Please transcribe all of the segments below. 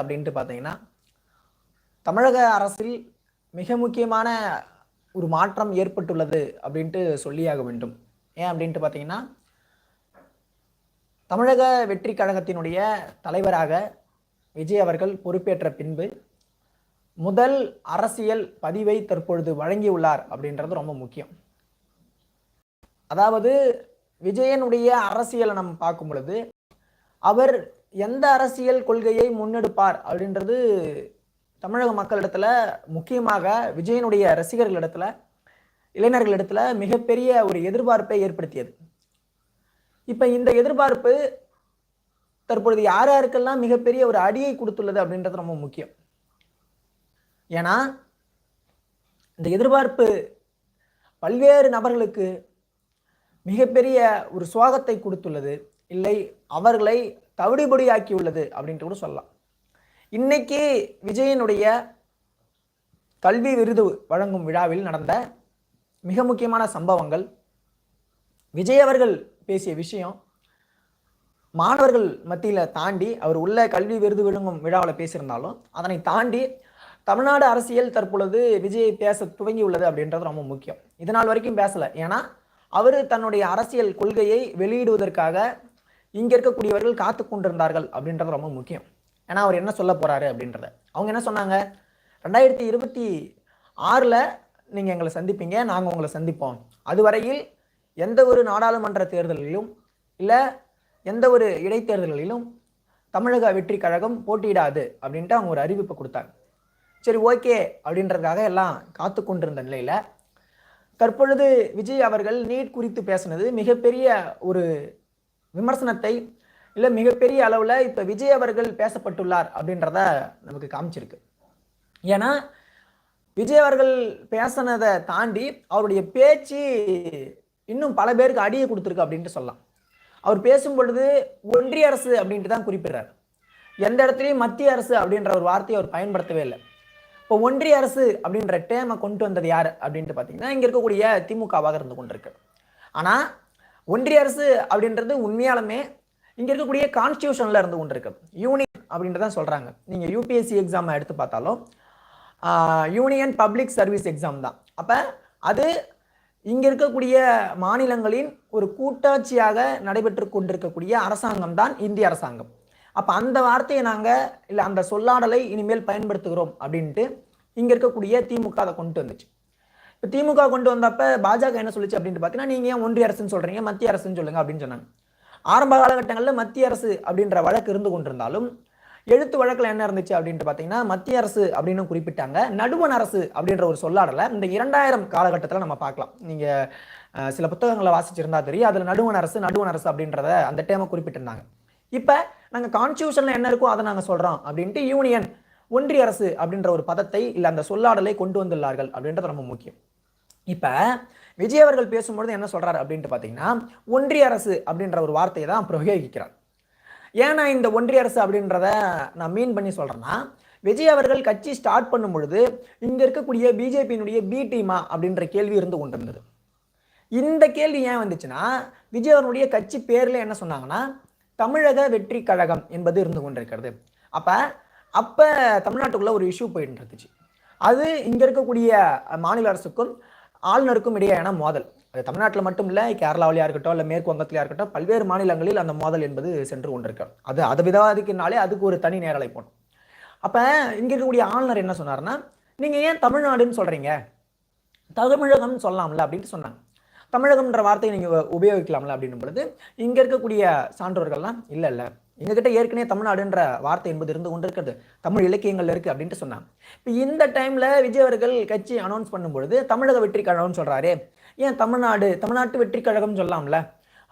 அப்படின்ட்டு பார்த்தீங்கன்னா தமிழக அரசில் மிக முக்கியமான ஒரு மாற்றம் ஏற்பட்டுள்ளது அப்படின்ட்டு சொல்லியாக வேண்டும். ஏன் அப்படின்ட்டு பார்த்தீங்கன்னா தமிழக வெற்றி கழகத்தினுடைய தலைவராக விஜய் அவர்கள் பொறுப்பேற்ற பின்பு முதல் அரசியல் பதிவை தற்பொழுது வழங்கியுள்ளார் அப்படின்றது ரொம்ப முக்கியம். அதாவது விஜயனுடைய அரசியலை நம்ம பார்க்கும் பொழுது அவர் எந்த அரசியல் கொள்கையை முன்னெடுப்பார் அப்படின்றது தமிழக மக்களிடத்துல முக்கியமாக விஜயனுடைய ரசிகர்களிடத்துல இளைஞர்களிடத்துல மிகப்பெரிய ஒரு எதிர்பார்ப்பை ஏற்படுத்தியது. இப்போ இந்த எதிர்பார்ப்பு தற்பொழுது யார் யாருக்கெல்லாம் மிகப்பெரிய ஒரு அடியை கொடுத்துள்ளது அப்படின்றது ரொம்ப முக்கியம். ஏன்னா இந்த எதிர்பார்ப்பு பல்வேறு நபர்களுக்கு மிகப்பெரிய ஒரு சுவாகத்தை கொடுத்துள்ளது. இல்லை அவர்களை தவிடுபடியாக்கியுள்ளது அப்படின்ட்டு கூட சொல்லலாம். இன்னைக்கு விஜயனுடைய கல்வி விருது வழங்கும் விழாவில் நடந்த மிக முக்கியமான சம்பவங்கள் விஜய் அவர்கள் பேசிய விஷயம் மாணவர்கள் மத்தியில் தாண்டி அவர் உள்ள கல்வி விருது வழங்கும் விழாவில் பேசியிருந்தாலும் அதனை தாண்டி தமிழ்நாடு அரசியல் தற்பொழுது விஜய் பேச துவங்கியுள்ளது அப்படின்றது ரொம்ப முக்கியம். இதனால் வரைக்கும் பேசலை. ஏன்னா அவர் தன்னுடைய அரசியல் கொள்கையை வெளியிடுவதற்காக இங்கே இருக்கக்கூடியவர்கள் காத்து கொண்டிருந்தார்கள் அப்படின்றது ரொம்ப முக்கியம். ஏன்னா அவர் என்ன சொல்ல போகிறாரு அப்படின்றத. அவங்க என்ன சொன்னாங்க? ரெண்டாயிரத்தி இருபத்தி ஆறில் நீங்கள் எங்களை சந்திப்பீங்க நாங்கள் உங்களை சந்திப்போம். அதுவரையில் எந்த ஒரு நாடாளுமன்ற தேர்தல்களிலும் இல்லை எந்த ஒரு இடைத்தேர்தல்களிலும் தமிழக வெற்றி கழகம் போட்டியிடாது அப்படின்ட்டு அவங்க ஒரு அறிவிப்பை கொடுத்தாங்க. சரி ஓகே அப்படின்றதுக்காக எல்லாம் காத்து கொண்டிருந்த நிலையில் தற்பொழுது விஜய் அவர்கள் நீட் குறித்து பேசினது மிகப்பெரிய ஒரு விமர்சனத்தை இல்லை மிகப்பெரிய அளவில் இப்போ விஜய் அவர்கள் பேசப்பட்டுள்ளார் அப்படின்றத நமக்கு காமிச்சிருக்கு. ஏன்னா விஜய் அவர்கள் பேசினதை தாண்டி அவருடைய பேச்சு இன்னும் பல பேருக்கு அடியை கொடுத்துருக்கு அப்படின்ட்டு சொல்லலாம். அவர் பேசும் பொழுது ஒன்றிய அரசு அப்படின்ட்டு தான் குறிப்பிடுறார். எந்த இடத்துலையும் மத்திய அரசு அப்படின்ற ஒரு வார்த்தையை அவர் பயன்படுத்தவே இல்லை. இப்போ ஒன்றிய அரசு அப்படின்ற டேமை கொண்டு வந்தது யார் அப்படின்ட்டு பார்த்தீங்கன்னா இங்கே இருக்கக்கூடிய திமுகவாக இருந்து கொண்டிருக்கு. ஆனால் ஒன்றிய அரசு அப்படின்றது உண்மையாலுமே இங்கே இருக்கக்கூடிய கான்ஸ்டியூஷனில் இருந்து கொண்டிருக்கு. யூனியன் அப்படின்றதான் சொல்கிறாங்க நீங்கள் யூபிஎஸ்சி எக்ஸாம் எடுத்து பார்த்தாலும் யூனியன் பப்ளிக் சர்வீஸ் எக்ஸாம் தான். அப்போ அது இங்கே இருக்கக்கூடிய மாநிலங்களின் ஒரு கூட்டாட்சியாக நடைபெற்று கொண்டிருக்கக்கூடிய அரசாங்கம் தான் இந்திய அரசாங்கம். அப்போ அந்த வார்த்தையை நாங்கள் இல்லை அந்த சொல்லாடலை இனிமேல் பயன்படுத்துகிறோம் அப்படின்ட்டு இங்கே இருக்கக்கூடிய திமுக அதை கொண்டு வந்துச்சு. திமுக கொண்டு வந்தப்ப பாஜக என்ன சொல்லிச்சு அப்படின்ட்டு பார்த்தீங்கன்னா நீங்கள் ஏன் ஒன்றிய அரசுன்னு சொல்கிறீங்க மத்திய அரசுன்னு சொல்லுங்க அப்படின்னு சொன்னாங்க. ஆரம்ப காலகட்டங்களில் மத்திய அரசு அப்படின்ற வழக்கு இருந்து கொண்டிருந்தாலும் எழுத்து வழக்கில் என்ன இருந்துச்சு அப்படின்ட்டு பார்த்தீங்கன்னா மத்திய அரசு அப்படின்னு குறிப்பிட்டாங்க. நடுவண் அரசு அப்படின்ற ஒரு சொல்லாடலை. இந்த இரண்டாயிரம் காலகட்டத்தில் நம்ம பார்க்கலாம். நீங்கள் சில புத்தகங்களை வாசிச்சிருந்தா தெரியும். அதில் நடுவண் அரசு நடுவண் அரசு அப்படின்றத அந்த டேமை குறிப்பிட்டிருந்தாங்க. இப்போ நாங்கள் கான்ஸ்டியூஷனில் என்ன இருக்கோ அதை நாங்கள் சொல்கிறோம் அப்படின்ட்டு யூனியன் ஒன்றிய அரசு அப்படின்ற ஒரு பதத்தை இல்லை அந்த சொல்லாடலை கொண்டு வந்துள்ளார்கள் அப்படின்றது ரொம்ப முக்கியம். இப்போ விஜய் அவர்கள் பேசும்பொழுது என்ன சொல்கிறார் அப்படின்ட்டு பார்த்தீங்கன்னா ஒன்றிய அரசு அப்படின்ற ஒரு வார்த்தையை தான் பிரயோகிக்கிறார். ஏன் நான் இந்த ஒன்றிய அரசு அப்படின்றத நான் மீன் பண்ணி சொல்கிறேன்னா விஜய் அவர்கள் கட்சி ஸ்டார்ட் பண்ணும் பொழுது இங்கே இருக்கக்கூடிய பிஜேபியினுடைய பி டீமா அப்படின்ற கேள்வி இருந்து கொண்டிருந்தது. இந்த கேள்வி ஏன் வந்துச்சுன்னா விஜய் அவர்களுடைய கட்சி பேரில் என்ன சொன்னாங்கன்னா தமிழக வெற்றி கழகம் என்பது இருந்து கொண்டிருக்கிறது. அப்போ அப்போ தமிழ்நாட்டுக்குள்ளே ஒரு இஷ்யூ போயிட்டு இருந்துச்சு. அது இங்கே இருக்கக்கூடிய மாநில அரசுக்கும் ஆளுநருக்கும் இடையேயான மோதல். அது தமிழ்நாட்டில் மட்டும் இல்லை கேரளாவிலையா இருக்கட்டும் இல்லை மேற்கு வங்கத்திலையா இருக்கட்டும் பல்வேறு மாநிலங்களில் அந்த மோதல் என்பது சென்று கொண்டிருக்கு. அது அதை விவாதிக்கினாலே அதுக்கு ஒரு தனி நேரலை போகணும் அப்போ இங்கே இருக்கக்கூடிய ஆளுநர் என்ன சொன்னார்னா நீங்கள் ஏன் தமிழ்நாடுன்னு சொல்கிறீங்க தமிழகம்னு சொல்லலாம்ல அப்படின்ட்டு சொன்னாங்க. தமிழகம்ன்ற வார்த்தையை நீங்கள் உபயோகிக்கலாம்ல அப்படின்னும் பொழுது இங்கே இருக்கக்கூடிய சான்றோர்கள்லாம் இல்லை இல்லை எங்ககிட்ட ஏற்கனவே தமிழ்நாடுன்ற வார்த்தை என்பது இருந்து கொண்டு இருக்கிறது தமிழ் இலக்கியங்கள் இருக்குது அப்படின்ட்டு சொன்னாங்க. இப்போ இந்த டைமில் விஜய் அவர்கள் கட்சி அனௌன்ஸ் பண்ணும்பொழுது தமிழக வெற்றி கழகம்னு சொல்கிறாரே ஏன் தமிழ்நாடு தமிழ்நாட்டு வெற்றி கழகம்னு சொல்லலாம்ல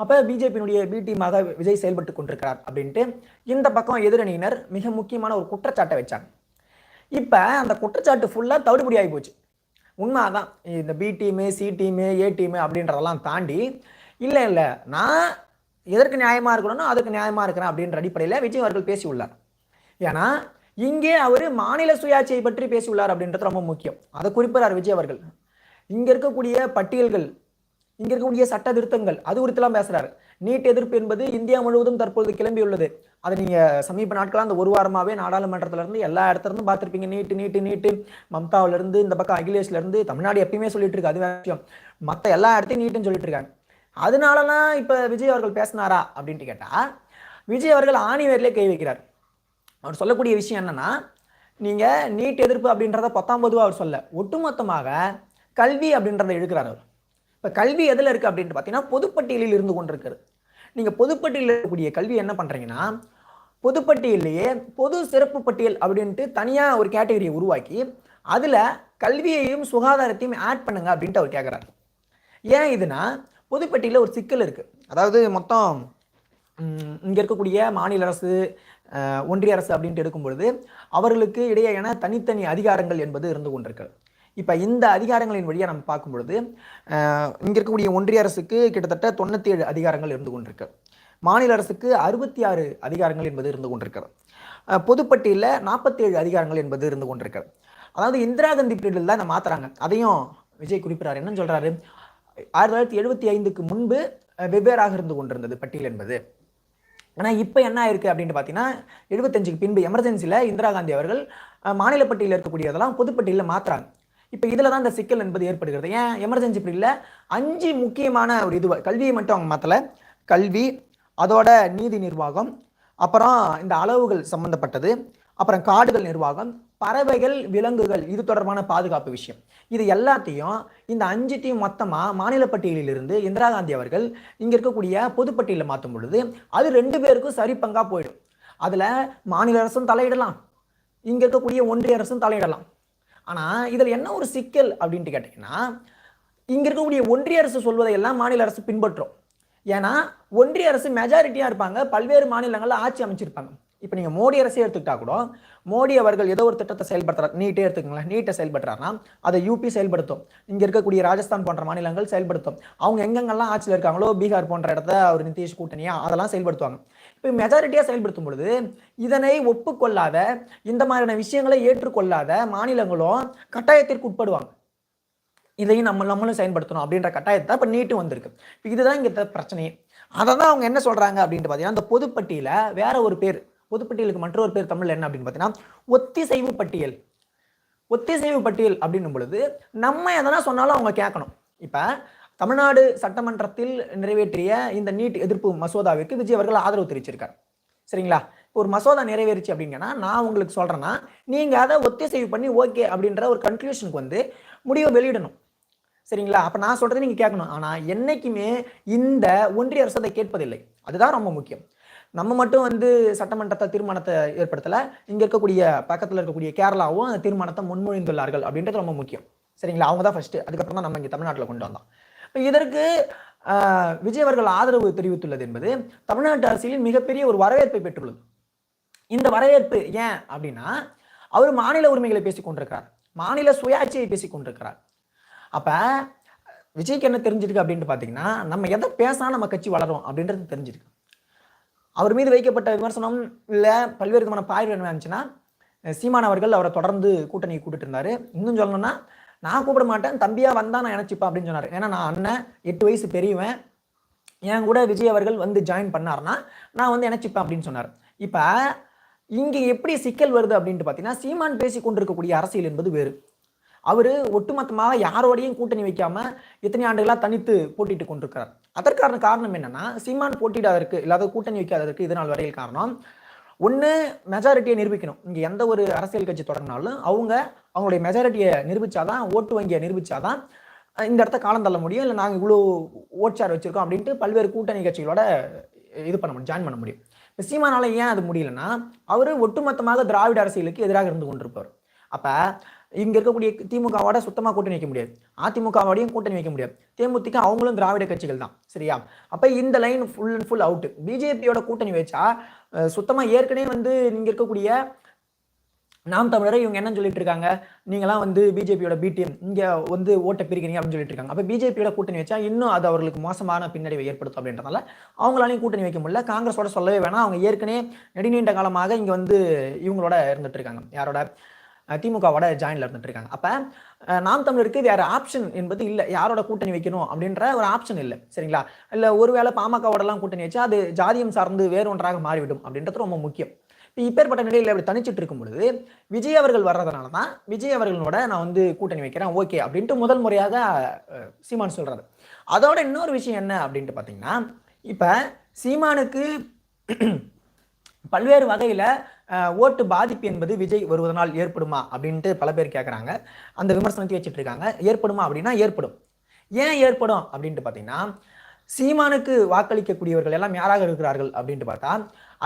அப்போ பிஜேபியினுடைய பி டீமாக விஜய் செயல்பட்டு கொண்டிருக்கிறார் அப்படின்ட்டு இந்த பக்கம் எதிரணியினர் மிக முக்கியமான ஒரு குற்றச்சாட்டை வச்சாங்க. இப்போ அந்த குற்றச்சாட்டு ஃபுல்லாக தவிடுபடி ஆகி போச்சு. உண்மை அதான் இந்த B team C team A team அப்படின்றதெல்லாம் தாண்டி இல்லை இல்லை நான் எதற்கு நியாயமாக இருக்கணும்னோ அதுக்கு நியாயமாக இருக்கிறேன் அப்படின்ற அடிப்படையில் விஜய் அவர்கள் பேசியுள்ளார். ஏன்னா இங்கே அவர் மாநில சுயாட்சியை பற்றி பேசியுள்ளார் அப்படின்றது ரொம்ப முக்கியம். அதை குறிப்பிடார் விஜய் அவர்கள். இங்கே இருக்கக்கூடிய பட்டியல்கள் இங்கே இருக்கக்கூடிய சட்ட திருத்தங்கள் அது குறித்துலாம் பேசுகிறார் நீட் எதிர்ப்பு என்பது இந்தியா முழுவதும் தற்பொழுது கிளம்பியுள்ளது. அதை நீங்கள் சமீப நாட்களாக அந்த ஒரு வாரமாகவே நாடாளுமன்றத்திலேருந்து எல்லா இடத்துல பார்த்துருப்பீங்க. நீட்டு நீட்டு நீட்டு மம்தாவிலேருந்து இந்த பக்கம் அகிலேஷ்லேருந்து தமிழ்நாடு எப்பயுமே சொல்லிட்டு இருக்கு அது விஷயம். மற்ற எல்லா இடத்தையும் நீட்டுன்னு சொல்லிட்டு இருக்காங்க. அதனாலலாம் இப்போ விஜய் அவர்கள் பேசினாரா அப்படின்ட்டு கேட்டால் விஜய் அவர்கள் ஆணிவேர்லே கை வைக்கிறார். அவர் சொல்லக்கூடிய விஷயம் என்னன்னா நீங்கள் நீட் எதிர்ப்பு அப்படின்றத பத்தாம் பொதுவாக அவர் சொல்ல ஒட்டுமொத்தமாக கல்வி அப்படின்றத இழுக்கிறார் அவர். இப்போ கல்வி எதில் இருக்குது அப்படின்ட்டு பார்த்தீங்கன்னா பொதுப்பட்டியலில் இருந்து கொண்டிருக்கிறது. நீங்கள் பொதுப்பட்டியலில் இருக்கக்கூடிய கல்வி என்ன பண்ணுறீங்கன்னா பொதுப்பட்டியல்லையே பொது சிறப்பு பட்டியல் அப்படின்ட்டு தனியாக ஒரு கேட்டகரியை உருவாக்கி அதில் கல்வியையும் சுகாதாரத்தையும் ஆட் பண்ணுங்க அப்படின்ட்டு அவர் கேட்குறாரு ஏன் இதுனா புதுப்பட்டியில் ஒரு சிக்கல் இருக்குது அதாவது மொத்தம் இங்கே இருக்கக்கூடிய மாநில அரசு ஒன்றிய அரசு அப்படின்ட்டு எடுக்கும் பொழுது அவர்களுக்கு இடையேயான தனித்தனி அதிகாரங்கள் என்பது இருந்து கொண்டிருக்கிறது இப்போ இந்த அதிகாரங்களின் வழியாக நம்ம பார்க்கும் பொழுது இங்கே இருக்கக்கூடிய ஒன்றிய அரசுக்கு கிட்டத்தட்ட தொண்ணூற்றி ஏழு அதிகாரங்கள் இருந்து கொண்டிருக்கு. மாநில அரசுக்கு அறுபத்தி ஆறு அதிகாரங்கள் என்பது இருந்து கொண்டிருக்கிறது பொதுப்பட்டியில் நாற்பத்தேழு அதிகாரங்கள் என்பது இருந்து கொண்டிருக்கிறது அதாவது இந்திரா காந்தி பீரியடில் தான் இதை மாற்றுறாங்க அதையும் விஜய் குறிப்பிட்றாரு. என்னன்னு சொல்கிறாரு ஆயிரத்தி தொள்ளாயிரத்தி எழுபத்தி ஐந்துக்கு முன்பு வெவ்வேறாக இருந்து கொண்டிருந்தது பட்டியல் என்பது. ஆனால் இப்போ என்ன ஆயிருக்கு அப்படின்னு பார்த்தீங்கன்னா எழுபத்தஞ்சுக்கு பின்பு எமர்ஜென்சியில் இந்திரா காந்தி அவர்கள் மாநில பட்டியலில் இருக்கக்கூடியதெல்லாம் பொதுப்பட்டியலில் மாற்றுறாங்க இப்போ இதில் தான் இந்த சிக்கல் என்பது ஏற்படுகிறது. ஏன்? எமர்ஜென்சி பீரியடில் அஞ்சு முக்கியமான ஒரு இது கல்வியை மட்டும் அவங்க மாற்றலை கல்வி அதோட நீதி நிர்வாகம் அப்புறம் இந்த அளவுகள் சம்பந்தப்பட்டது அப்புறம் காடுகள் நிர்வாகம் பறவைகள் விலங்குகள் இது தொடர்பான பாதுகாப்பு விஷயம். இது எல்லாத்தையும் இந்த அஞ்சுத்தையும் மொத்தமாக மாநில பட்டியலிலிருந்து இந்திரா காந்தி அவர்கள் இங்கே இருக்கக்கூடிய பொதுப்பட்டியலில் மாற்றும் பொழுது அது ரெண்டு பேருக்கும் சரி பங்காக போயிடும். அதில் மாநில அரசும் தலையிடலாம். இங்கே இருக்கக்கூடிய ஒன்றிய அரசும் தலையிடலாம். ஆனால் இதில் என்ன ஒரு சிக்கல் அப்படின்ட்டு கேட்டிங்கன்னா இங்கே இருக்கக்கூடிய ஒன்றிய அரசு சொல்வதையெல்லாம் மாநில அரசு பின்பற்றும். ஏன்னா ஒன்றிய அரசு மெஜாரிட்டியாக இருப்பாங்க பல்வேறு மாநிலங்களில் ஆட்சி அமைச்சிருப்பாங்க. இப்போ நீங்கள் மோடி அரசே எடுத்துக்கிட்டா கூட மோடி அவர்கள் ஏதோ ஒரு திட்டத்தை செயல்படுத்துறாரு. நீட்டே எடுத்துக்கங்களேன். நீட்டை செயல்படுறாருன்னா அதை யூபி செயல்படுத்தும். இங்கே இருக்கக்கூடிய ராஜஸ்தான் போன்ற மாநிலங்கள் செயல்படுத்தும். அவங்க எங்கெங்கெல்லாம் ஆட்சியில் இருக்காங்களோ பீகார் போன்ற இடத்த அவர் நிதிஷ் கூட்டணியா அதெல்லாம் செயல்படுத்துவாங்க. இப்போ மெஜாரிட்டியாக செயல்படுத்தும் பொழுது இதனை ஒப்புக்கொள்ளாத இந்த மாதிரியான விஷயங்களை ஏற்றுக்கொள்ளாத மாநிலங்களும் கட்டாயத்திற்கு உட்படுவாங்க. இதையும் நம்ம நம்மளும் செயல்படுத்தணும் அப்படின்ற கட்டாயத்தை இப்போ நீட்டு வந்திருக்கு. இப்போ இதுதான் இங்கே பிரச்சனையே. அதை தான் அவங்க என்ன சொல்கிறாங்க அப்படின்ட்டு பார்த்தீங்கன்னா அந்த பொதுப்பட்டியில் வேற ஒரு பேர். பொதுப்பட்டியலுக்கு மற்றொரு பேர் தமிழ் என்ன அப்படின்னு பார்த்தீங்கன்னா ஒத்திசைவு பட்டியல். ஒத்திசைவு பட்டியல் அப்படின்னும் பொழுது நம்ம எதனா சொன்னாலும் அவங்க கேட்கணும். இப்போ தமிழ்நாடு சட்டமன்றத்தில் நிறைவேற்றிய இந்த நீட் எதிர்ப்பு மசோதாவிற்கு விஜய் அவர்கள் ஆதரவு தெரிவிச்சிருக்கார். சரிங்களா? ஒரு மசோதா நிறைவேறிச்சு அப்படிங்கன்னா நான் உங்களுக்கு சொல்கிறேன்னா நீங்கள் அதை ஒத்திசைவு பண்ணி ஓகே அப்படின்ற ஒரு கன்க்ளூஷனுக்கு வந்து முடிவை வெளியிடணும். சரிங்களா? அப்போ நான் சொல்கிறத நீங்கள் கேட்கணும். ஆனால் என்றைக்குமே இந்த ஒன்றிய அரசு அதை கேட்பதில்லை. அதுதான் ரொம்ப முக்கியம். நம்ம மட்டும் வந்து சட்டமன்றத்தை தீர்மானத்தை ஏற்படுத்தல. இங்க இருக்கக்கூடிய பக்கத்துல இருக்கக்கூடிய கேரளாவும் அந்த தீர்மானத்தை முன்மொழிந்துள்ளார்கள் அப்படின்றது ரொம்ப முக்கியம். சரிங்களா? அவங்க தான் ஃபர்ஸ்ட் அதுக்கப்புறம் தான் நம்ம இங்க தமிழ்நாட்டில் கொண்டு வந்தோம். இப்போ இதற்கு விஜய் அவர்கள் ஆதரவு தெரிவித்துள்ளது என்பது தமிழ்நாட்டு அரசியலில் மிகப்பெரிய ஒரு வரவேற்பை பெற்றுள்ளது. இந்த வரவேற்பு ஏன் அப்படின்னா அவர் மாநில உரிமைகளை பேசிக் கொண்டிருக்கிறார். மாநில சுயாட்சியை பேசிக் கொண்டிருக்கிறார். அப்ப விஜய்க்கு என்ன தெரிஞ்சிருக்கு அப்படின்ட்டு பார்த்தீங்கன்னா நம்ம எதை பேசினா நம்ம கட்சி வளரும் அப்படின்றது தெரிஞ்சிருக்கு. அவர் மீது வைக்கப்பட்ட விமர்சனம் இல்லை பல்வேறு விதமான பாய்வு என்ன இருந்துச்சுன்னா சீமான் அவர்கள் அவரை தொடர்ந்து கூட்டணி கூட்டிட்டு இருந்தாரு. இன்னும் சொல்லணும்னா நான் கூப்பிட மாட்டேன் தம்பியா வந்தா நான் இணைச்சிப்பேன் அப்படின்னு சொன்னார். ஏன்னா நான் அண்ணன் எட்டு வயசு பெரியவன். என் கூட விஜய் அவர்கள் வந்து ஜாயின் பண்ணாருன்னா நான் வந்து நினைச்சுப்பேன் அப்படின்னு சொன்னார். இப்போ இங்கே எப்படி சிக்கல் வருது அப்படின்ட்டு பார்த்தீங்கன்னா சீமான் பேசி கொண்டிருக்கக்கூடிய அரசியல் என்பது வேறு. அவர் ஒட்டுமொத்தமாக யாரோடையும் கூட்டணி வைக்காம இத்தனை ஆண்டுகளாக தனித்து போட்டிட்டு கொண்டிருக்கிறார். அதற்கான காரணம் என்னன்னா சீமான் போட்டியிடாததற்கு இல்லாத கூட்டணி வைக்காததற்கு இதனால் வரையில் காரணம். ஒன்று மெஜாரிட்டியை நிரூபிக்கணும். இங்கே எந்த ஒரு அரசியல் கட்சி தொடங்கினாலும் அவங்க அவங்களுடைய மெஜாரிட்டியை நிரூபித்தாதான் ஓட்டு வங்கியை நிரூபித்தாதான் இந்த இடத்த காலம் தள்ள முடியும். இல்லை நாங்கள் இவ்வளோ ஓட்சார் வச்சுருக்கோம் அப்படின்ட்டு பல்வேறு கூட்டணி கட்சிகளோட இது பண்ண முடியும் ஜாயின் பண்ண முடியும். இப்போ ஏன் அது முடியலன்னா அவர் ஒட்டுமொத்தமாக திராவிட அரசியலுக்கு எதிராக இருந்து கொண்டிருப்பார். அப்போ இங்கே இருக்கக்கூடிய திமுகவோட சுத்தமாக கூட்டணி வைக்க முடியாது. அதிமுகவோடையும் கூட்டணி வைக்க முடியாது. தேமுதிக அவங்களும் திராவிட கட்சிகள் தான். சரியா? அப்போ இந்த line full and full out பிஜேபியோட கூட்டணி வச்சா சுத்தமாக ஏற்கனவே வந்து நீங்கள் இருக்கக்கூடிய நாம் தமிழரை இவங்க என்ன சொல்லிட்டு இருக்காங்க. நீங்களாம் வந்து பிஜேபியோட பிடிஎம் இங்கே வந்து ஓட்டை பிரிக்கிறீங்க அப்படின்னு சொல்லிட்டு இருக்காங்க. அப்போ பிஜேபியோட கூட்டணி வச்சா இன்னும் அது அவர்களுக்கு மோசமான பின்னடைவை ஏற்படுத்தும் அப்படின்றதால அவங்களாலையும் கூட்டணி வைக்க முடியல. காங்கிரஸோட சொல்லவே வேணாம். அவங்க ஏற்கனவே நெடுநீண்ட காலமாக இங்கே வந்து இவங்களோட இருந்துட்டு இருக்காங்க. யாரோட? திமுகவோட ஜாயின்ல இருந்துட்டு இருக்காங்க. அப்ப நாம் தமிழருக்கு வேற ஆப்ஷன் என்பது இல்லை. யாரோட கூட்டணி வைக்கணும் அப்படின்ற ஒரு ஆப்ஷன் இல்லை. சரிங்களா? இல்ல ஒருவேளை பாமகவோடலாம் கூட்டணி வச்சா அது ஜாதியம் சார்ந்து வேறு ஒன்றாக மாறிவிடும் அப்படின்றது ரொம்ப முக்கியம். இப்போ இப்பேற்பட்ட நிலையில் அப்படி தனிச்சிட்டு இருக்கும் பொழுது விஜய் அவர்கள் வர்றதுனால தான் விஜய் அவர்களோட நான் வந்து கூட்டணி வைக்கிறேன் ஓகே அப்படின்ட்டு முதல் முறையாக சீமான் சொல்றாரு. அதோட இன்னொரு விஷயம் என்ன அப்படின்ட்டு பார்த்தீங்கன்னா இப்போ சீமானுக்கு பல்வேறு வகையில் ஓட்டு பாதிப்பு என்பது விஜய் வருவதனால் ஏற்படுமா? அப்படின்ட்டு பல பேர் கேட்குறாங்க அந்த விமர்சனத்தை வச்சுட்டு இருக்காங்க ஏற்படுமா அப்படின்னா ஏற்படும். ஏன் ஏற்படும் அப்படின்ட்டு பார்த்தீங்கன்னா சீமானுக்கு வாக்களிக்கக்கூடியவர்கள் எல்லாம் யாராக இருக்கிறார்கள் அப்படின்ட்டு பார்த்தா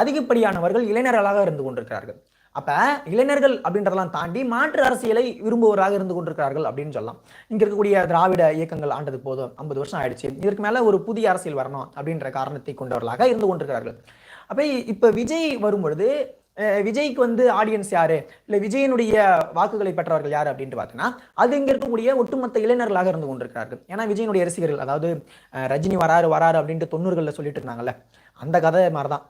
அதிகப்படியானவர்கள் இளைஞர்களாக இருந்து கொண்டிருக்கிறார்கள். அப்போ இளைஞர்கள் அப்படின்றதெல்லாம் தாண்டி மாற்று அரசியலை விரும்புவராக இருந்து கொண்டிருக்கிறார்கள் அப்படின்னு சொல்லலாம். இங்கே இருக்கக்கூடிய திராவிட இயக்கங்கள் ஆண்டது போதும். ஐம்பது வருஷம் ஆயிடுச்சு. இதற்கு மேலே ஒரு புதிய அரசியல் வரணும் அப்படின்ற காரணத்தை கொண்டவர்களாக இருந்து கொண்டிருக்கிறார்கள். அப்போ இப்போ விஜய் வரும்பொழுது விஜய்க்கு வந்து ஆடியன்ஸ் யாரு? இல்ல விஜயனுடைய வாக்குகளை பெற்றவர்கள் யாரு அப்படின்ட்டு பார்த்தீங்கன்னா அது இங்க இருக்கக்கூடிய ஒட்டுமொத்த இளைஞர்களாக இருந்து கொண்டிருக்கிறார்கள். ஏன்னா விஜயனுடைய ரசிகர்கள் அதாவது ரஜினி வராரு வராரு அப்படின்ட்டு தொண்ணூறுகளில் சொல்லிட்டு இருந்தாங்கல்ல அந்த கதை மாதிரிதான்.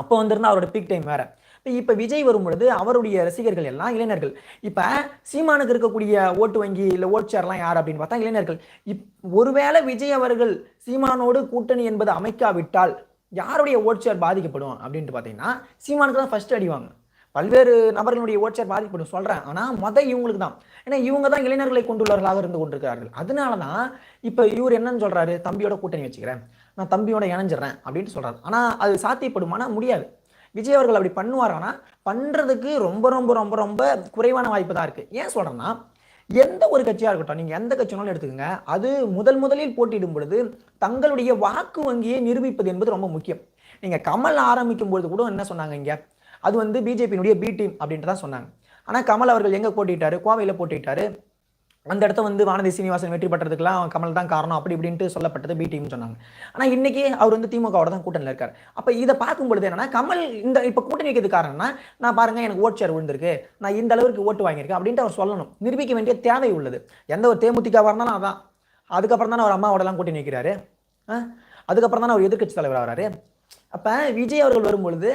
அப்போ வந்திருந்தா அவரோட பீக் டைம் வேற. இப்போ இப்போ விஜய் வரும் பொழுது அவருடைய ரசிகர்கள் எல்லாம் இளைஞர்கள். இப்போ சீமானுக்கு இருக்கக்கூடிய ஓட்டு வங்கி இல்லை ஓட் ஷேர்லாம் யார் அப்படின்னு பார்த்தா இளைஞர்கள். இப் ஒருவேளை விஜய் அவர்கள் சீமானோடு கூட்டணி என்பது அமைக்காவிட்டால் யாருடைய ஓட் ஷேர் பாதிக்கப்படும் அப்படின்ட்டு பார்த்தீங்கன்னா சீமானுக்கு தான் ஃபர்ஸ்ட் அடிவாங்க பல்வேறு நபர்களுடைய ஓட் ஷேர் பாதிக்கப்படும் சொல்கிறேன் ஆனால் மொதல் இவங்களுக்கு தான். ஏன்னா இவங்க தான் இளைஞர்களை கொண்டுள்ளவர்களாக இருந்து கொண்டிருக்கிறார்கள். அதனால தான் இப்போ இவர் என்னன்னு சொல்கிறாரு தம்பியோட கூட்டணி வச்சுக்கிறேன். நான் தம்பியோட இணைஞ்சிடுறேன் அப்படின்னு சொல்கிறாரு ஆனால் அது சாத்தியப்படுமானா முடியாது. விஜய் அவர்கள் அப்படி பண்ணுவார். ஆனால் பண்ணுறதுக்கு ரொம்ப ரொம்ப ரொம்ப ரொம்ப குறைவான வாய்ப்பு தான் இருக்குது ஏன் சொல்கிறேன்னா எந்த ஒரு கட்சியாக இருக்கட்டும் நீங்கள் எந்த கட்சினாலும் எடுத்துக்கோங்க. அது முதல் முதலில் போட்டியிடும் பொழுது தங்களுடைய வாக்கு வங்கியை நிரூபிப்பது என்பது ரொம்ப முக்கியம். நீங்கள் கமல் ஆரம்பிக்கும் பொழுது கூட என்ன சொன்னாங்க இங்கே? அது வந்து பிஜேபியினுடைய பி டீம் அப்படின்ட்டு தான் சொன்னாங்க. ஆனால் கமல் அவர்கள் எங்கே போட்டிட்டாரு கோவையில் போட்டிட்டாரு அந்த இடத்த வந்து வானதி சீனிவாசன் வெற்றி பெற்றதுக்கெல்லாம் கமல் தான் காரணம் அப்படி இப்படின்ட்டு சொல்லப்பட்டது பி டீம்னு சொன்னாங்க. ஆனால் இன்னைக்கு அவர் வந்து திமுகவோட தான் கூட்டணியில் இருக்கார். அப்போ இதை பார்க்கும் பொழுது என்னன்னா கமல் இந்த இப்போ கூட்டணி வைக்கிறது காரணம்னா நான் பாருங்க எனக்கு ஓட் ஷேர் விழுந்திருக்கு. நான் இந்த அளவுக்கு ஓட்டு வாங்கியிருக்கேன் அப்படின்ட்டு அவர் சொல்லணும். நிரூபிக்க வேண்டிய தேவை உள்ளது. எந்த ஒரு தேமுதிகவாக இருந்தாலும் அதான். அதுக்கப்புறம் தானே அவர் அம்மாவோடலாம் கூட்டணி வைக்கிறாரு. அதுக்கப்புறம் தானே அவர் எதிர்க்கட்சி தலைவர் வராரு. அப்போ விஜய் அவர்கள் வரும்பொழுது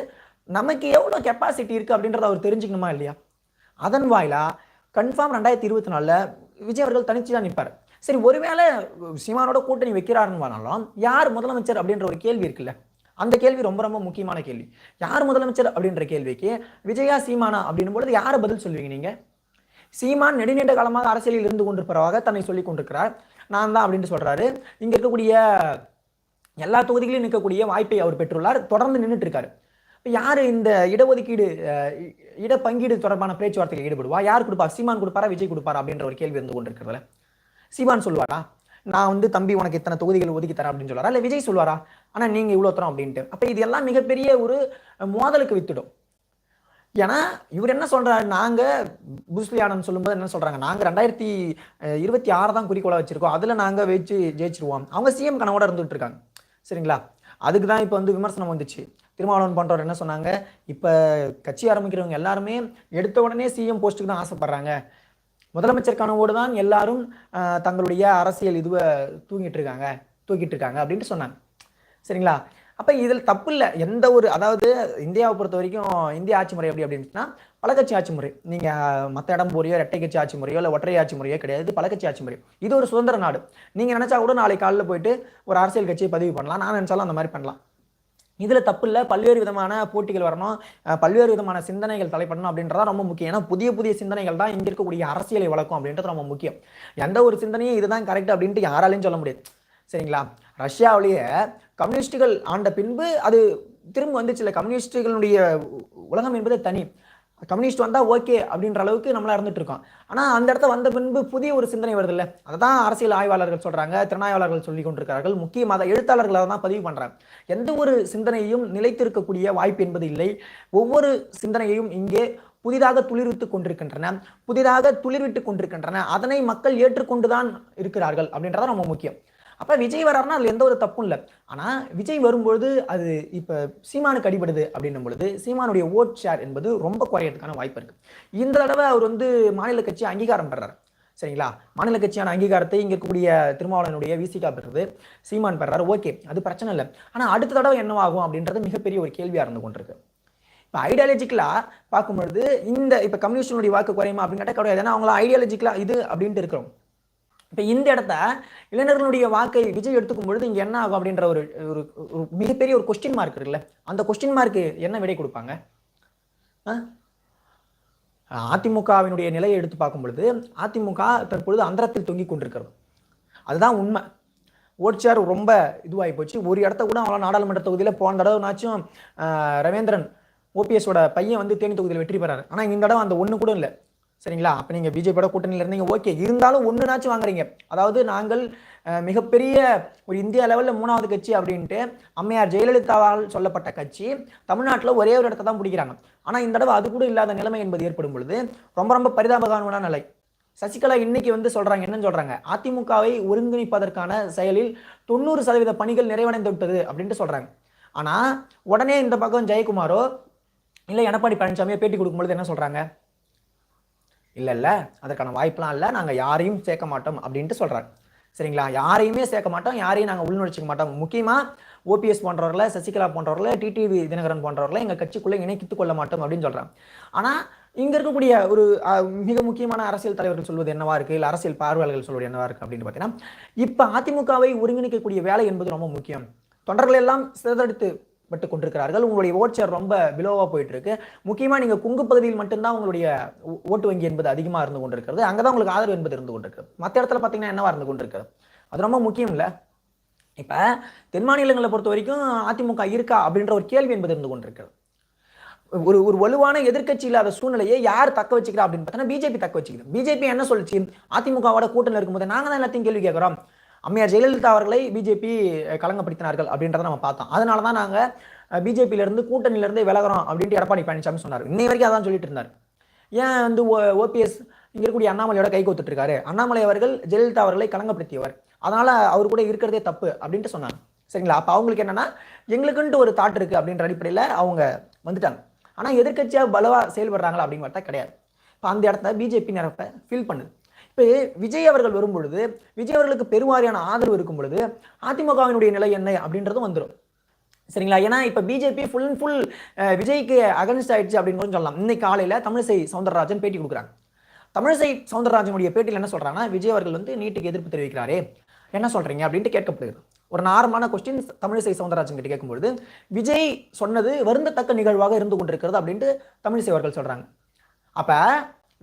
நமக்கு எவ்வளோ கெப்பாசிட்டி இருக்குது அப்படின்றத அவர் தெரிஞ்சுக்கணுமா இல்லையா? அதன் வாயிலாக கன்ஃபார்ம் ரெண்டாயிரத்தி இருபத்தி நாலில் விஜய் அவர்கள் தனிச்சு தான் நிற்பார். சரி ஒருவேளை சீமானோட கூட்டணி வைக்கிறாருன்னு யார் முதலமைச்சர் அப்படின்ற ஒரு கேள்வி இருக்குல்ல? அந்த கேள்வி ரொம்ப ரொம்ப முக்கியமான கேள்வி. யார் முதலமைச்சர் அப்படின்ற கேள்விக்கு விஜயா சீமானா அப்படின்னும் பொழுது யாரை பதில் சொல்லுவீங்க நீங்க? சீமான் நெடுநீண்ட காலமாக அரசியலில் இருந்து கொண்டிருப்பதாக தன்னை சொல்லிக் கொண்டிருக்கிறார். நான் தான் அப்படின்ட்டு சொல்றாரு. இங்க இருக்கக்கூடிய எல்லா தொகுதிகளிலும் நிற்கக்கூடிய வாய்ப்பை அவர் பெற்றுள்ளார். தொடர்ந்து நின்றுட்டு இருக்காரு. இப்போ யார் இந்த இடஒதுக்கீடு இட பங்கீடு தொடர்பான பேச்சுவார்த்தையில் ஈடுபடுவா? யார் கொடுப்பா? சீமான் கொடுப்பாரா? விஜய் கொடுப்பாரா? அப்படின்ற ஒரு கேள்வி இருந்து கொண்டிருக்கிறதுல. சீமான் சொல்வாரா நான் வந்து தம்பி உனக்கு இத்தனை தொகுதிகள் ஒதுக்கி தரேன் அப்படின்னு சொல்லுவாரா? இல்லை விஜய் சொல்லுவாரா? ஆனா நீங்க இவ்வளோ தரம் அப்படின்ட்டு. அப்போ இது எல்லாம் மிகப்பெரிய ஒரு மோதலுக்கு வித்துடும். ஏன்னா இவர் என்ன சொல்றாரு? நாங்க புஸ்லி சொல்லும்போது என்ன சொல்றாங்க? நாங்க ரெண்டாயிரத்தி இருபத்தி ஆறு தான் குறிக்கோளாக வச்சிருக்கோம். அதுல நாங்க வச்சு ஜெயிச்சிருவோம். அவங்க சிஎம் கனவோட இருந்துட்டு இருக்காங்க. சரிங்களா? அதுக்கு தான் இப்போ வந்து விமர்சனம் வந்துச்சு. திருமாவளவன் போன்றவர் என்ன சொன்னாங்க? இப்போ கட்சி ஆரம்பிக்கிறவங்க எல்லாருமே எடுத்த உடனே சிஎம் போஸ்ட்டுக்கு தான் ஆசைப்படுறாங்க. முதலமைச்சர் கனவோடு தான் எல்லாரும் தங்களுடைய அரசியல் இதுவை தூங்கிட்டு இருக்காங்க தூக்கிட்டு இருக்காங்க அப்படின்ட்டு சொன்னாங்க. சரிங்களா? அப்ப இதில் தப்பு இல்லை. எந்த ஒரு அதாவது இந்தியாவை பொறுத்த வரைக்கும் இந்திய ஆட்சி முறை எப்படி அப்படின்னா பலகட்சி ஆட்சி முறை. நீங்க மற்ற இடம் போறியோ இரட்டை கட்சி ஆட்சி முறையோ இல்லை ஒற்றை ஆட்சி முறையோ கிடையாது. இது பலகட்சி ஆட்சி முறை. இது ஒரு சுதந்திர நாடு. நீங்க நினைச்சா கூட நாளை காலையில் போயிட்டு ஒரு அரசியல் கட்சியை பதிவு பண்ணலாம். நான் நினைச்சாலும் அந்த மாதிரி பண்ணலாம். இதில் தப்பு இல்லை. பல்வேறு விதமான போட்டிகள் வரணும். பல்வேறு விதமான சிந்தனைகள் தலைப்படணும் அப்படின்றதா ரொம்ப முக்கியம். ஏன்னா புதிய புதிய சிந்தனைகள் தான் இங்கே இருக்கக்கூடிய அரசியலை வளர்க்கும் அப்படின்றது ரொம்ப முக்கியம். எந்த ஒரு சிந்தனையும் இதுதான் கரெக்ட் அப்படின்ட்டு யாராலையும் சொல்ல முடியாது. சரிங்களா? ரஷ்யாவிலேயே கம்யூனிஸ்டுகள் ஆண்ட பின்பு அது திரும்ப வந்துச்சுல கம்யூனிஸ்டுகளுடைய உலகம் என்பது தனி. கம்யூனிஸ்ட் வந்தால் ஓகே அப்படின்ற அளவுக்கு நம்மளா இருந்துட்டு இருக்கோம். ஆனால் அந்த இடத்த வந்த பின்பு புதிய ஒரு சிந்தனை வருது இல்ல? தான் அரசியல் ஆய்வாளர்கள் சொல்கிறாங்க திறனாய்வாளர்கள் சொல்லி கொண்டிருக்கிறார்கள். முக்கியமாக எழுத்தாளர்கள் அதை தான் பதிவு பண்ணுறாங்க எந்த ஒரு சிந்தனையும் நிலைத்திருக்கக்கூடிய வாய்ப்பு என்பது இல்லை. ஒவ்வொரு சிந்தனையையும் இங்கே புதிதாக துளிர்வித்து கொண்டிருக்கின்றன. புதிதாக துளிர்விட்டு கொண்டிருக்கின்றன. அதனை மக்கள் ஏற்றுக்கொண்டுதான் இருக்கிறார்கள் அப்படின்றத ரொம்ப முக்கியம். அப்போ விஜய் வராருன்னா அதில் எந்த ஒரு தப்பும் இல்லை. ஆனால் விஜய் வரும்பொழுது அது இப்போ சீமானுக்கு அடிபடுது அப்படின்னும் பொழுது சீமானுடைய ஓட் ஷேர் என்பது ரொம்ப குறையிறதுக்கான வாய்ப்பு இருக்கு. இந்த தடவை அவர் வந்து மாநில கட்சி அங்கீகாரம் பெறாரு. சரிங்களா? மாநில கட்சியான அங்கீகாரத்தை இங்கே இருக்கக்கூடிய திருமாவளவனுடைய விசிகா பெறுறது சீமான் பெறாரு. ஓகே அது பிரச்சனை இல்லை. ஆனால் அடுத்த தடவை என்னவாகும் அப்படின்றது மிகப்பெரிய ஒரு கேள்வியாக இருந்து கொண்டிருக்கு. இப்போ ஐடியாலஜிக்கலாக பார்க்கும்பொழுது இந்த இப்போ கம்யூனிஸ்டனுடைய வாக்கு குறையுமா அப்படின்னு கேட்டால் கிடையாது ஏன்னா அவங்கள ஐடியாலஜிக்கலாக இது அப்படின்ட்டு இருக்கிறோம். இப்போ இந்த இடத்த இளைஞர்களுடைய வாக்கை விஜய் எடுத்துக்கும் பொழுது இங்கே என்ன ஆகும் அப்படின்ற ஒரு ஒரு ஒரு மிகப்பெரிய ஒரு கொஸ்டின் மார்க் இருக்குல்ல? அந்த கொஸ்டின் மார்க்கு என்ன விடை கொடுப்பாங்க? ஆ? அதிமுகவினுடைய நிலையை எடுத்து பார்க்கும் பொழுது அதிமுக தற்பொழுது அந்தரத்தில் தொங்கிக் கொண்டிருக்கிறது. அதுதான் உண்மை. ஓட்சியார் ரொம்ப இதுவாகி போச்சு. ஒரு இடத்த கூட அவங்களால நாடாளுமன்ற தொகுதியில் போன தடவைனாச்சும் ரவேந்திரன் ஓபிஎஸோட பையன் வந்து தேனி தொகுதியில் வெற்றி பெறாரு. ஆனால் இந்த தடவை அந்த ஒன்று கூட இல்லை. சரிங்களா? அப்போ நீங்கள் பிஜேபியோட கூட்டணியில் இருந்தீங்க. ஓகே இருந்தாலும் ஒன்றுனாச்சும் வாங்குறீங்க. அதாவது நாங்கள் மிகப்பெரிய ஒரு இந்தியா லெவலில் மூணாவது கட்சி அப்படின்ட்டு அம்மையார் ஜெயலலிதாவால் சொல்லப்பட்ட கட்சி தமிழ்நாட்டில் ஒரே ஒரு இடத்த தான் பிடிக்கிறாங்க. ஆனால் இந்த தடவை அது கூட இல்லாத நிலைமை என்பது ஏற்படும் பொழுது ரொம்ப ரொம்ப பரிதாபகான நிலை. சசிகலா இன்னைக்கு வந்து சொல்றாங்க என்னன்னு சொல்றாங்க? அதிமுகவை ஒருங்கிணைப்பதற்கான செயலில் தொண்ணூறு சதவீத பணிகள் நிறைவடைந்து விட்டது அப்படின்ட்டு சொல்றாங்க. ஆனா உடனே இந்த பக்கம் ஜெயக்குமாரோ இல்லை எடப்பாடி பழனிசாமியோ பேட்டி கொடுக்கும்பொழுது என்ன சொல்றாங்க? இல்லை இல்லை அதற்கான வாய்ப்பெலாம் இல்லை நாங்கள் யாரையும் சேர்க்க மாட்டோம் அப்படின்ட்டு சொல்கிறாரு சரிங்களா? யாரையுமே சேர்க்க மாட்டோம் யாரையும் நாங்கள் உள்நுழைச்சிக்க மாட்டோம். முக்கியமாக ஓபிஎஸ் போன்றவர்களை சசிகலா போன்றவர்களை டிடிவி தினகரன் போன்றவர்களை எங்கள் கட்சிக்குள்ளே இணைக்கித்து கொள்ள மாட்டோம் அப்படின்னு சொல்றாங்க ஆனால் இங்கே இருக்கக்கூடிய ஒரு மிக முக்கியமான அரசியல் தலைவர்கள் சொல்வது என்னவா இருக்குது இல்லை அரசியல் பார்வையாளர்கள் சொல்வது என்னவா இருக்குது அப்படின்னு பார்த்தீங்கன்னா இப்போ அதிமுகவை ஒருங்கிணைக்கக்கூடிய வேலை என்பது ரொம்ப முக்கியம். தொண்டர்கள் எல்லாம் சிதறடித்து பட்டு கொண்டிருக்கிறார்கள் உங்களுடைய ஓட் ஷேர் ரொம்ப பிலோவா போயிட்டு இருக்கு முக்கியமா நீங்க குங்கு பகுதியில் மட்டும்தான் உங்களுடைய ஓட்டு வங்கி என்பது அதிகமா இருந்து கொண்டிருக்கிறது. அங்கதான் உங்களுக்கு ஆதரவு என்பது இருந்து கொண்டிருக்கிறது. மற்ற இடத்துல பாத்தீங்கன்னா என்னவா இருந்து கொண்டிருக்கிறது? அது ரொம்ப முக்கியம் இல்ல இப்ப தென் மாநிலங்களை பொறுத்த வரைக்கும் அதிமுக இருக்கா அப்படின்ற ஒரு கேள்வி என்பது இருந்து கொண்டிருக்கிறது. ஒரு ஒரு வலுவான எதிர்கட்சி இல்லாத சூழ்நிலையை யார் தக்க வச்சுக்கிறா அப்படின்னு பார்த்தீங்கன்னா பிஜேபி தக்க வச்சுக்குது. பிஜேபி என்ன சொல்லுச்சு? அதிமுகவோட கூட்டணி இருக்கும்போது நாங்க தான் எல்லாத்தையும் கேள்வி கேட்குறோம். அம்மையார் ஜெயலலிதா அவர்களை பிஜேபி கலங்கப்படுத்தினார்கள் அப்படின்றத நம்ம பார்த்தோம். அதனால தான் நாங்கள் பிஜேபியிலேருந்து கூட்டணியிலேருந்து விலகிறோம் அப்படின்ட்டு எடப்பாடி பழனிசாமி சொன்னார். இன்னை வரைக்கும் அதான் சொல்லிட்டு இருந்தார். ஏன் வந்து ஓபிஎஸ் இங்க இருக்கக்கூடிய அண்ணாமலையோட கை கோத்துட்டு இருக்காரு அண்ணாமலை அவர்கள் ஜெயலலிதா அவர்களை கலங்கப்படுத்தியவர் அதனால அவர் கூட இருக்கிறதே தப்பு அப்படின்ட்டு சொன்னாங்க. சரிங்களா? அப்போ அவங்களுக்கு என்னன்னா எங்களுக்குன்ட்டு ஒரு தாட் இருக்கு அப்படின்ற அடிப்படையில் அவங்க வந்துட்டாங்க. ஆனால் எதிர்க்கட்சியாக பலவா செயல்படுறாங்களா அப்படின்னு பார்த்தா கிடையாது. இப்போ அந்த இடத்த பிஜேபி நிரப்ப ஃபில் பண்ணுது. இப்போ விஜய் அவர்கள் வரும் பொழுது விஜய் அவர்களுக்கு பெருவாரியான ஆதரவு இருக்கும் பொழுது அதிமுகவினுடைய நிலை என்ன அப்படின்றதும் வந்துடும் சரிங்களா? ஏன்னா இப்போ பிஜேபி ஃபுல் அண்ட் ஃபுல் விஜய்க்கு அகன்ஸ்ட் ஆயிடுச்சு அப்படின்னு கூட சொல்லலாம். இன்னைக்கு காலையில் தமிழிசை சவுந்தரராஜன் பேட்டி கொடுக்குறாங்க. தமிழிசை சவுந்தரராஜனுடைய பேட்டியில் என்ன சொல்றாங்கன்னா விஜய் அவர்கள் வந்து நீட்டுக்கு எதிர்ப்பு தெரிவிக்கிறாரே. என்ன சொல்றீங்க? அப்படின்ட்டு கேட்கப்படுது ஒரு நார்மலான கொஸ்டின் தமிழிசை சவுந்தரராஜன் கிட்ட கேட்கும்பொழுது விஜய் சொன்னது வருந்தத்தக்க நிகழ்வாக இருந்து கொண்டிருக்கிறது அப்படின்ட்டு தமிழிசை அவர்கள் சொல்றாங்க. அப்ப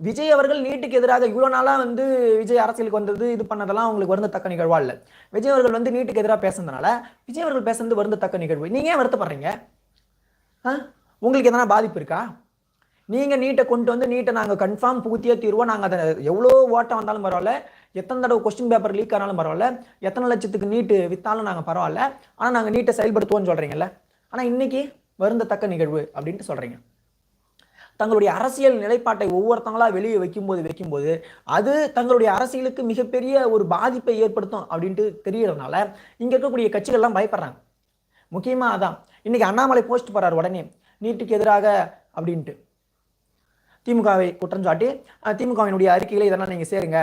விஜய் அவர்கள் நீட்டுக்கு எதிராக இவ்வளோ நாளாக வந்து விஜய் அரசியலுக்கு வந்தது இது பண்ணதெல்லாம் அவங்களுக்கு வருந்தத்தக்க நிகழ்வா இல்லை. விஜய் அவர்கள் வந்து நீட்டுக்கு எதிராக பேசுனதுனால விஜய் அவர்கள் பேசுனது வருந்தத்தக்க நிகழ்வு. நீங்கள் ஏன் வருத்தப்படுறீங்க? ஆ? உங்களுக்கு எதனா பாதிப்பு இருக்கா? நீங்கள் நீட்டை கொண்டு வந்து நீட்டை நாங்கள் கன்ஃபார்ம் புகுத்தியே தீர்வோம். நாங்கள் அதை எவ்வளோ ஓட்டம் வந்தாலும் பரவாயில்ல. எத்தனை தடவை கொஸ்டின் பேப்பர் லீக் ஆனாலும் பரவாயில்ல. எத்தனை லட்சத்துக்கு நீட்டு விற்றாலும் நாங்கள் பரவாயில்ல. ஆனால் நாங்கள் நீட்டை செயல்படுத்துவோம்னு சொல்கிறீங்கல்ல ஆனால் இன்னைக்கு வருந்தத்தக்க நிகழ்வு அப்படின்ட்டு சொல்கிறீங்க தங்களுடைய அரசியல் நிலைப்பாட்டை ஒவ்வொருத்தங்களா வெளியே வைக்கும்போது வைக்கும்போது அது தங்களுடைய அரசியலுக்கு மிகப்பெரிய ஒரு பாதிப்பை ஏற்படுத்தும் அப்படின்ட்டு தெரியறதுனால இங்க இருக்கக்கூடிய கட்சிகள்லாம் பயப்படுறாங்க. முக்கியமா அதான் இன்னைக்கு அண்ணாமலை போஸ்ட் போறாரு உடனே நீட்டுக்கு எதிராக அப்படின்ட்டு. திமுகவை குற்றம் சாட்டி திமுகவினுடைய அறிக்கைகளை இதெல்லாம் நீங்க சேருங்க.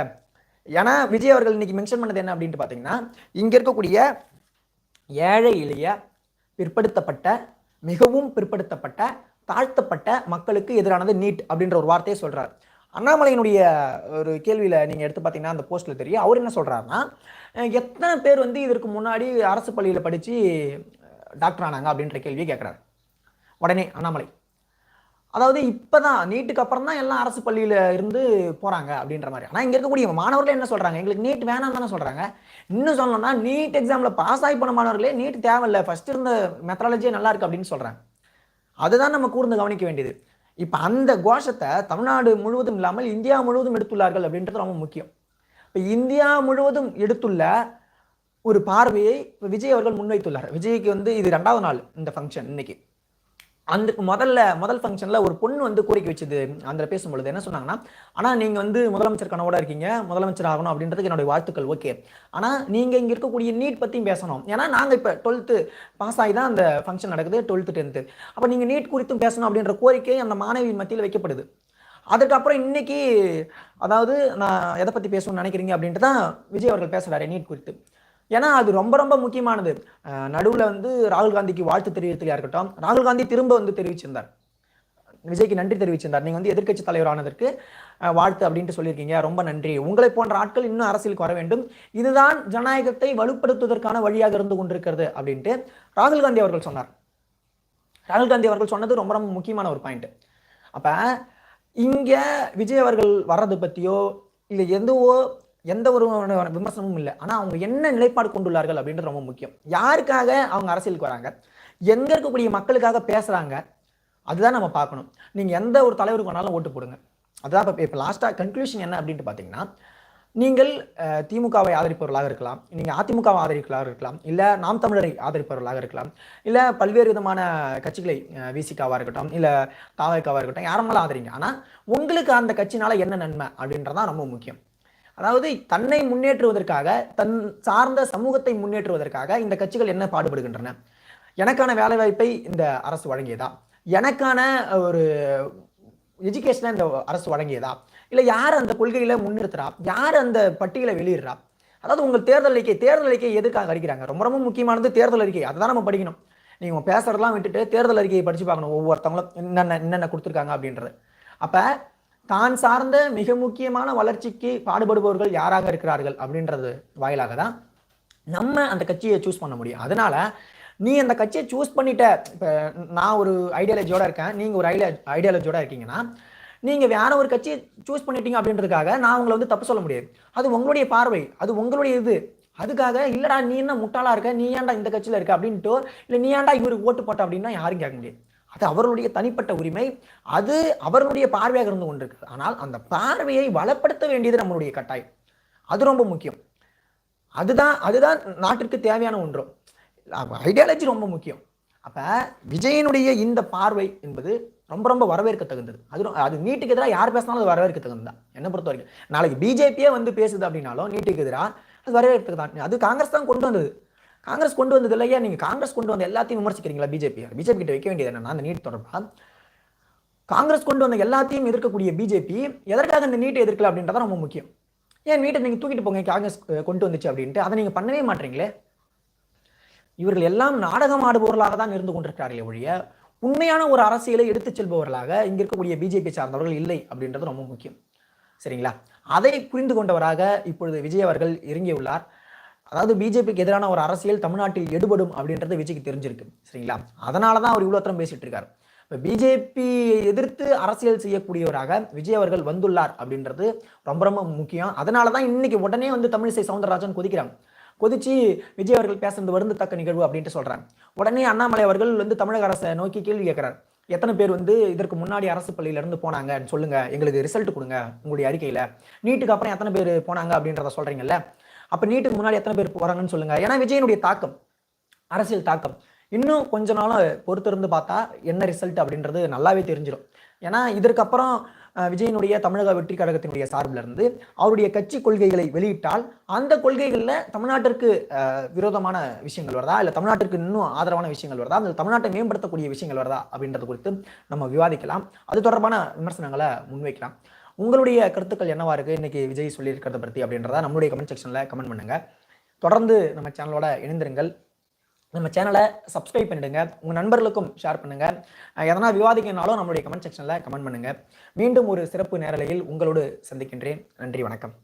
ஏன்னா விஜய் அவர்கள் இன்னைக்கு மென்ஷன் பண்ணது என்ன அப்படின்ட்டு பார்த்தீங்கன்னா இங்க இருக்கக்கூடிய ஏழை எளிய பிற்படுத்தப்பட்ட மிகவும் பிற்படுத்தப்பட்ட தாழ்த்தப்பட்ட மக்களுக்கு எதிரானது நீட் அப்படின்ற ஒரு வார்த்தையை சொல்றாரு. அண்ணாமலையினுடைய ஒரு கேள்வியில நீங்க எடுத்து பார்த்தீங்கன்னா அந்த போஸ்ட்ல தெரியும். அவர் என்ன சொல்றாருன்னா எத்தனை பேர் வந்து இதற்கு முன்னாடி அரசு பள்ளியில் படிச்சு டாக்டர் ஆனாங்க? அப்படின்ற கேள்வியை கேட்குறாரு உடனே அண்ணாமலை அதாவது இப்பதான் நீட்டுக்கு அப்புறம் தான் எல்லாம் அரசு பள்ளியில இருந்து போறாங்க அப்படின்ற மாதிரி. ஆனா இங்க இருக்கக்கூடிய மாணவர்களே என்ன சொல்றாங்க? எங்களுக்கு நீட் வேணாம் தானே சொல்றாங்க. இன்னும் சொல்லணும்னா நீட் எக்ஸாம்ல பாஸ் ஆகி போன மாணவர்களே நீட் தேவையில்லை. ஃபர்ஸ்ட் இருந்த மெத்தடாலஜியே நல்லா இருக்கு அப்படின்னு சொல்றாங்க. அதுதான் நம்ம கூர்ந்து கவனிக்க வேண்டியது. இப்போ அந்த கோஷத்தை தமிழ்நாடு முழுவதும் இல்லாமல் இந்தியா முழுவதும் எடுத்துள்ளார்கள் அப்படின்றது ரொம்ப முக்கியம். இப்போ இந்தியா முழுவதும் எடுத்துள்ள ஒரு பார்வையை இப்போ விஜய் அவர்கள் முன்வைத்துள்ளார். விஜய்க்கு வந்து இது ரெண்டாவது நாள் இந்த ஃபங்க்ஷன் இன்னைக்கு. அதுக்கு முதல்ல முதல் ஃபங்க்ஷனில் ஒரு பொண்ணு வந்து கோரிக்கை வச்சது. அந்த பேசும்பொழுது என்ன சொன்னாங்கன்னா ஆனால் நீங்கள் வந்து முதலமைச்சர் கனவோட இருக்கீங்க. முதலமைச்சர் ஆகணும் அப்படின்றதுக்கு என்னுடைய வாழ்த்துக்கள். ஓகே. ஆனால் நீங்கள் இங்கே இருக்கக்கூடிய நீட் பற்றியும் பேசணும். ஏன்னா நாங்கள் இப்போ டுவெல்த்து பாஸ் ஆகி தான் அந்த ஃபங்க்ஷன் நடக்குது டுவெல்த்து டென்த்து அப்போ நீங்கள் நீட் குறித்தும் பேசணும் அப்படின்ற கோரிக்கை அந்த மாணவியின் மத்தியில் வைக்கப்படுது. அதுக்கப்புறம் இன்னைக்கு அதாவது நான் எதை பற்றி பேசணும்னு நினைக்கிறீங்க அப்படின்ட்டு தான் விஜய் அவர்கள் பேசுகிறாரு நீட் குறித்து. ஏன்னா அது ரொம்ப ரொம்ப முக்கியமானது. நடுவில் வந்து ராகுல் காந்திக்கு வாழ்த்து தெரிவித்தலையா இருக்கட்டும் ராகுல் காந்தி திரும்ப வந்து தெரிவிச்சிருந்தார். விஜய்க்கு நன்றி தெரிவிச்சிருந்தார். நீங்கள் வந்து எதிர்க்கட்சி தலைவரானதற்கு வாழ்த்து அப்படின்ட்டு சொல்லியிருக்கீங்க. ரொம்ப நன்றி. உங்களை போன்ற ஆட்கள் இன்னும் அரசியலுக்கு வர வேண்டும். இதுதான் ஜனநாயகத்தை வலுப்படுத்துவதற்கான வழியாக இருந்து கொண்டிருக்கிறது அப்படின்ட்டு ராகுல் காந்தி அவர்கள் சொன்னார். ராகுல் காந்தி அவர்கள் சொன்னது ரொம்ப ரொம்ப முக்கியமான ஒரு பாயிண்ட். அப்போ இங்கே விஜய் அவர்கள் வர்றது பற்றியோ இல்லை எதுவோ எந்த ஒரு விமர்சனமும் இல்லை. ஆனால் அவங்க என்ன நிலைப்பாடு கொண்டுள்ளார்கள் அப்படின்றது ரொம்ப முக்கியம். யாருக்காக அவங்க அரசியலுக்கு வராங்க? எங்க இருக்கக்கூடிய மக்களுக்காக பேசுறாங்க? அதுதான் நம்ம பார்க்கணும். நீங்க எந்த ஒரு தலைவருக்கு வேணாலும் ஓட்டு போடுங்க. அதான் இப்போ இப்போ லாஸ்ட்டாக கன்க்ளூஷன் என்ன அப்படின்ட்டு பார்த்தீங்கன்னா நீங்கள் திமுகவை ஆதரிப்பவர்களாக இருக்கலாம். நீங்கள் அதிமுகவை ஆதரிப்பவர்களாக இருக்கலாம். இல்லை நாம் தமிழரை ஆதரிப்பவர்களாக இருக்கலாம். இல்லை பல்வேறு விதமான கட்சிகளை விசிகாவாக இருக்கட்டும். இல்லை தாவகாவாக இருக்கட்டும். யாரெல்லாம் ஆதரிங்க. ஆனால் உங்களுக்கு அந்த கட்சினால என்ன நன்மை அப்படின்றதான் ரொம்ப முக்கியம். அதாவது தன்னை முன்னேற்றுவதற்காக தன் சார்ந்த சமூகத்தை முன்னேற்றுவதற்காக இந்த கட்சிகள் என்ன பாடுபடுகின்றன? எனக்கான வேலைவாய்ப்பை இந்த அரசு வழங்கியதா? எனக்கான ஒரு எஜுகேஷனை இந்த அரசு வழங்கியதா? இல்லை யார் அந்த கொள்கையில முன்னிறுத்துறா? யார் அந்த பட்டியலை வெளியிடுறா? அதாவது உங்கள் தேர்தல் அறிக்கை தேர்தல் அறிக்கை எதுக்காக அடிக்கிறாங்க ரொம்ப ரொம்ப முக்கியமானது தேர்தல் அறிக்கை. அதை தான் நம்ம படிக்கணும். நீங்கள் பேசுறதெல்லாம் விட்டுட்டு தேர்தல் அறிக்கையை படிச்சு பார்க்கணும். ஒவ்வொருத்தவங்களும் என்னென்ன என்னென்ன கொடுத்துருக்காங்க அப்படின்றது. அப்போ தான் சார்ந்த மிக முக்கியமான வளர்ச்சிக்கு பாடுபடுபவர்கள் யாராக இருக்கிறார்கள் அப்படின்றது வாயிலாக தான் நம்ம அந்த கட்சியை சூஸ் பண்ண முடியும். அதனால நீ அந்த கட்சியை சூஸ் பண்ணிட்ட இப்போ நான் ஒரு ஐடியாலஜியோட இருக்கேன் நீங்கள் ஒரு ஐடியா ஐடியாலஜியோட இருக்கீங்கன்னா நீங்கள் வேற ஒரு கட்சியை சூஸ் பண்ணிட்டீங்க அப்படின்றதுக்காக நான் உங்களை வந்து தப்பு சொல்ல முடியாது. அது உங்களுடைய பார்வை அது உங்களுடைய இது. அதுக்காக இல்லடா நீ என்ன முட்டாளா இருக்க? நீ ஏன்டா இந்த கட்சியில் இருக்க அப்படின்ட்டு இல்லை நீ ஏன்டா இவருக்கு ஓட்டு போட்ட அப்படின்னா யாரும் கேட்க முடியாது. அது அவர்களுடைய தனிப்பட்ட உரிமை அது அவர்களுடைய பார்வையாக இருந்து கொண்டிருக்கு ஆனால் அந்த பார்வையை வளப்படுத்த வேண்டியது நம்மளுடைய கட்டாயம். அது ரொம்ப முக்கியம். அதுதான் அதுதான் நாட்டிற்கு தேவையான ஒன்றும் ஐடியாலஜி ரொம்ப முக்கியம். அப்போ விஜயனுடைய இந்த பார்வை என்பது ரொம்ப ரொம்ப வரவேற்க தகுந்தது அது அது நீட்டுக்கு எதிராக யார் பேசினாலும் அது வரவேற்க தகுந்தது தான் என்னை பொறுத்த வரைக்கும். நாளைக்கு பிஜேபியே வந்து பேசுது அப்படின்னாலும் நீட்டுக்கு எதிராக அது வரவேற்க தான் அது காங்கிரஸ் தான் கொண்டு வந்தது. காங்கிரஸ் கொண்டு வந்தது இல்லையா? நீங்கள் காங்கிரஸ் கொண்டு வந்த எல்லாத்தையும் விமர்சிக்கிறீங்களா பிஜேபி பிஜேபி கிட்ட வைக்க வேண்டியது என்னன்னா அந்த நீட் தொடர்பாக காங்கிரஸ் கொண்டு வந்த எல்லாத்தையும் எதிர்க்கக்கூடிய பிஜேபி எதற்காக இந்த நீட்டை எதிர்க்கல அப்படின்றத ரொம்ப முக்கியம். ஏன் நீட்டை நீங்கள் தூக்கிட்டு போங்க காங்கிரஸ் கொண்டு வந்துச்சு அப்படின்ட்டு? அதை நீங்கள் பண்ணவே மாட்டீங்களே? இவர்கள் எல்லாம் நாடகம் ஆடுபவர்களாக தான் இருந்து கொண்டிருக்கிறார்களே ஒழிய உண்மையான ஒரு அரசியலை எடுத்துச் செல்பவர்களாக இங்க இருக்கக்கூடிய பிஜேபி சார்ந்தவர்கள் இல்லை அப்படின்றது ரொம்ப முக்கியம். சரிங்களா? அதை புரிந்து கொண்டவராக இப்பொழுது விஜய் அவர்கள் இறங்கியுள்ளார். அதாவது பிஜேபிக்கு எதிரான ஒரு அரசியல் தமிழ்நாட்டில் எடுபடும் அப்படின்றது விஜய்க்கு தெரிஞ்சிருக்கு சரிங்களா? அதனால தான் அவர் இவ்வளோ தரம் பேசிட்டு இருக்காரு. இப்போ பிஜேபி எதிர்த்து அரசியல் செய்யக்கூடியவராக விஜய் அவர்கள் வந்துள்ளார் அப்படின்றது ரொம்ப ரொம்ப முக்கியம். அதனால தான் இன்னைக்கு உடனே வந்து தமிழிசை சவுந்தரராஜன் கொதிக்கிறாங்க. கொதிச்சு விஜய் அவர்கள் பேசுறது வருந்தத்தக்க நிகழ்வு அப்படின்ட்டு சொல்கிறாங்க உடனே அண்ணாமலை அவர்கள் வந்து தமிழக அரசை நோக்கி கேள்வி கேட்கிறார். எத்தனை பேர் வந்து இதற்கு முன்னாடி அரசு பள்ளியில இருந்து போனாங்கன்னு சொல்லுங்கள் எங்களுக்கு ரிசல்ட் கொடுங்க உங்களுடைய அறிக்கையில். நீட்டுக்கு அப்புறம் எத்தனை பேர் போனாங்க அப்படின்றத சொல்கிறீங்கல்ல அப்போ நீட்டுக்கு முன்னாடி எத்தனை பேர் போகிறாங்கன்னு சொல்லுங்க. ஏன்னா விஜயனுடைய தாக்கம் அரசியல் தாக்கம். இன்னும் கொஞ்ச நாளும் பொறுத்திருந்து பார்த்தா என்ன ரிசல்ட் அப்படின்றது நல்லாவே தெரிஞ்சிடும் ஏன்னா இதற்கப்புறம் விஜயனுடைய தமிழக வெற்றி கழகத்தினுடைய சார்பில் இருந்து அவருடைய கட்சி கொள்கைகளை வெளியிட்டால் அந்த கொள்கைகளில் தமிழ்நாட்டிற்கு விரோதமான விஷயங்கள் வருதா? இல்லை தமிழ்நாட்டிற்கு இன்னும் ஆதரவான விஷயங்கள் வருதா? அந்த தமிழ்நாட்டை மேம்படுத்தக்கூடிய விஷயங்கள் வருதா? அப்படின்றது குறித்து நம்ம விவாதிக்கலாம். அது தொடர்பான விமர்சனங்களை முன்வைக்கலாம். உங்களுடைய கருத்துக்கள் என்னவா இருக்கு? இன்னைக்கு விஜய் சொல்லியிருக்கிறத பற்றி அப்படின்றத நம்மளுடைய கமெண்ட் செக்ஷனில் கமெண்ட் பண்ணுங்க. தொடர்ந்து நம்ம சேனலோட இணைந்திருங்கள். நம்ம சேனலை சப்ஸ்கிரைப் பண்ணிடுங்க. உங்கள் நண்பர்களுக்கும் ஷேர் பண்ணுங்க. எதனா விவாதிக்கனாலும் நம்மளுடைய கமெண்ட் செக்ஷனில் கமெண்ட் பண்ணுங்க. மீண்டும் ஒரு சிறப்பு நேரலையில் உங்களோடு சந்திக்கின்றேன். நன்றி வணக்கம்.